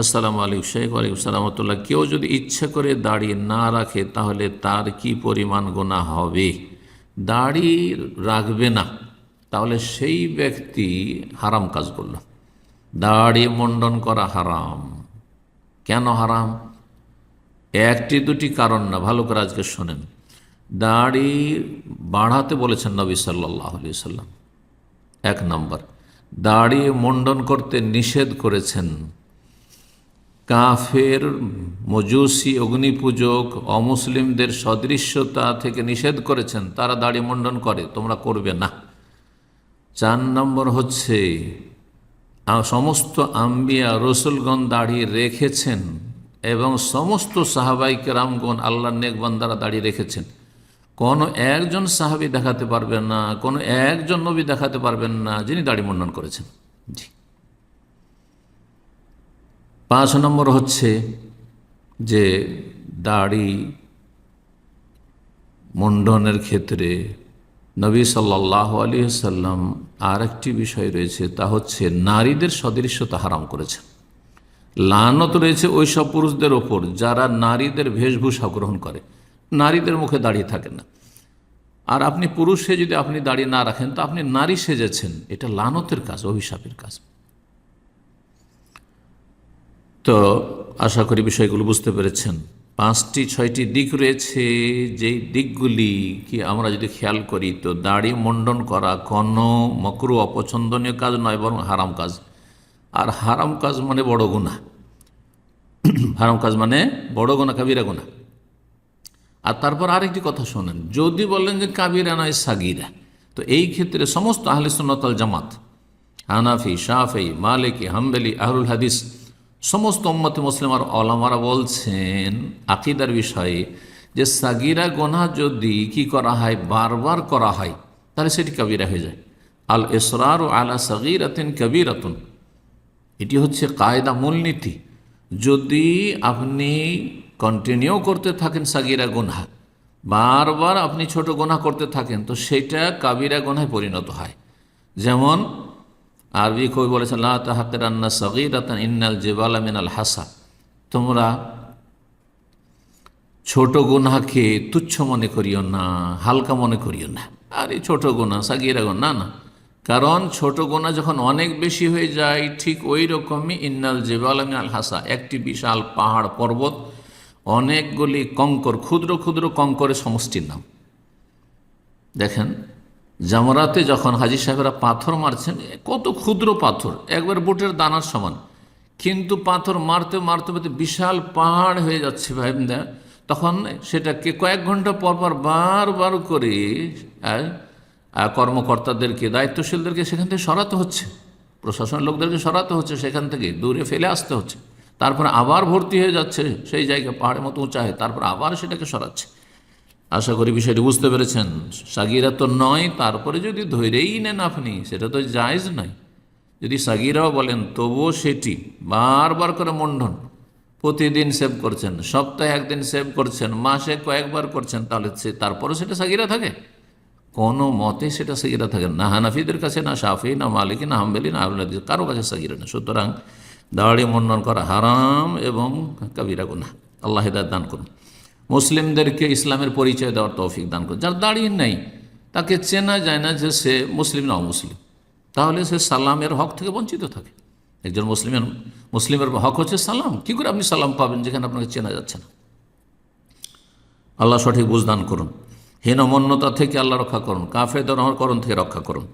আসসালামু আলাইকুম শেখ ওয়ালাইকুম সালামতুল্লাহ কেউ যদি ইচ্ছে করে দাড়ি না রাখে, তাহলে তার কি পরিমাণ গোনা হবে? দাড়ি রাখবে না, তাহলে সেই ব্যক্তি হারাম কাজ করল। দাড়ি মণ্ডন করা হারাম। কেন হারাম? একটি দুটি কারণ না, ভালো করে আজকে শোনেন। দাড়ি বাড়াতে বলেছেন নবী সাল্লাহ আলি সাল্লাম এক নম্বর, দাড়ি মণ্ডন করতে নিষেধ করেছেন। কাফের, মজুসি, অগ্নিপূজক, অমুসলিমদের সদৃশ্যতা থেকে নিষেধ করেছেন, তারা দাড়ি মণ্ডন করে, তোমরা করবে না। চার নম্বর হচ্ছে সমস্ত আম্বিয়া রসুলগণ দাড়ি রেখেছেন এবং সমস্ত সাহাবাইকে রামগণ আল্লাহ নেকবান্দারা দাঁড়িয়ে রেখেছেন। কোনো একজন সাহাবি দেখাতে পারবেন না, কোনো একজন নবী দেখাতে পারবেন না, যিনি দাড়ি মণ্ডন করেছেন। জি। পাঁচ নম্বর হচ্ছে যে দাড়ি মুন্ডনের ক্ষেত্রে নবী সাল্লাহ আলী সাল্লাম আর একটি বিষয় রয়েছে, তা হচ্ছে নারীদের সদৃশ্যতা হারাম করেছেন। লানত রয়েছে ওই সব পুরুষদের ওপর যারা নারীদের বেশভূষা গ্রহণ করে। নারীদের মুখে দাঁড়িয়ে থাকে না। আর আপনি পুরুষে যদি আপনি দাঁড়িয়ে না রাখেন, তো আপনি নারী সেজেছেন, এটা লানতের কাজ, অভিশাপের কাজ। তো আশা করি বিষয়গুলো বুঝতে পেরেছেন। পাঁচটি, ছয়টি দিক রয়েছে। যেই দিকগুলি কি আমরা যদি খেয়াল করি, তো দাড়ি মণ্ডন করা কোনো মকরু অপছন্দনীয় কাজ নয়, বরং হারাম কাজ। আর হারাম কাজ মানে বড় গুণা হারাম কাজ মানে বড় গুণা কাবিরা গুণা আর তারপর আরেকটি কথা শোনেন। যদি বলেন যে কাবিরা নয়, সাগিরা। তো এই ক্ষেত্রে সমস্ত আহলে জামাত, হানাফি, শাফি, মালিকি, হাম্বেলি আহরুল হাদিস সমস্ত উম্মতে মুসলিম আর অলামারা বলছেন, আকিদার বিষয়ে যে সাগিরা গোনা যদি কি করা হয়, বারবার করা হয়, তাহলে সেটি কাবিরা হয়ে যায়। আল ইসরার ও আলা সাগিরাতিন কবিরাতুন। এটি হচ্ছে কায়দা মূলনীতি। যদি আপনি কন্টিনিউ করতে থাকেন সাগিরা গুনহা বারবার আপনি ছোট গোনা করতে থাকেন, তো সেটা কাবিরা গোনায় পরিণত হয়। যেমন আরবি কবি বলেছেন, লা তাহাকের আন্না সগিরাতান ইন্নাল জেবালা মিনাল হাসা তোমরা ছোট গুনাকে তুচ্ছ মনে করিও না, হালকা মনে করিও না। আরে ছোট গোনা সাগিরা গোনা না না। কারণ ছোট গোনা যখন অনেক বেশি হয়ে যায়, ঠিক ওই রকমই ইন্নাল জেবালা মিনাল হাসা একটি বিশাল পাহাড় পর্বত, অনেকগুলি কঙ্কর, ক্ষুদ্র ক্ষুদ্র কঙ্করের সমষ্টির নাম। দেখেন জামরাতে যখন হাজির সাহেবরা পাথর মারছেন, কত ক্ষুদ্র পাথর, একবার বুটের দানার সমান। কিন্তু পাথর মারতে মারতে মারতে বিশাল পাহাড় হয়ে যাচ্ছে ভাই তখন সেটাকে কয়েক ঘণ্টা পর পর বারবার করে কর্মকর্তাদেরকে, দায়িত্বশীলদেরকে সেখান থেকে সরাতে হচ্ছে। প্রশাসনের লোকদেরকে সরাতে হচ্ছে সেখান থেকে, দূরে ফেলে আসতে হচ্ছে। তারপর আবার ভর্তি হয়ে যাচ্ছে, সেই জায়গা পাহাড়ের মতো উঁচা হয়, তারপর আবার সেটাকে সরাচ্ছে। আশা করি বিষয়টি বুঝতে পেরেছেন। সাগিরা তো নয় তারপরে যদি ধৈরেই নেন আপনি সেটা তো জায়জ নয়। যদি সাগিরাও বলেন তবুও সেটি বারবার করে মন্ডন প্রতিদিন সেভ করছেন সপ্তাহে একদিন সেভ করছেন মাসে কয়েকবার করছেন তাহলে সে তারপরে সেটা সাগিরা থাকে? কোনো মতে সেটা সাগিরা থাকে না। হানাফিদের কাছে না সাফি না মালিকি না হাম্বেলি না আবুল হাদিস, কারও কাছে সাগিরা না সুতরাং দাড়ি মন্ডন করা হারাম এবং কাবিরা গুনা আল্লাহ দান করুন। মুসলিমদেরকে ইসলামের পরিচয় দেওয়ার তৌফিক দান করে যার দাঁড়িয়ে নেই, তাকে চেনা যায় না যে সে মুসলিম না অমুসলিম। তাহলে সে সালামের হক থেকে বঞ্চিত থাকে। একজন মুসলিমের মুসলিমের হক হচ্ছে সালাম। কী করে আপনি সালাম পাবেন যেখানে আপনাকে চেনা যাচ্ছে না? আল্লাহ সঠিক বুঝদান করুন। হীনমন্যতা থেকে আল্লাহ রক্ষা করুন। কাফের করণ থেকে রক্ষা করুন।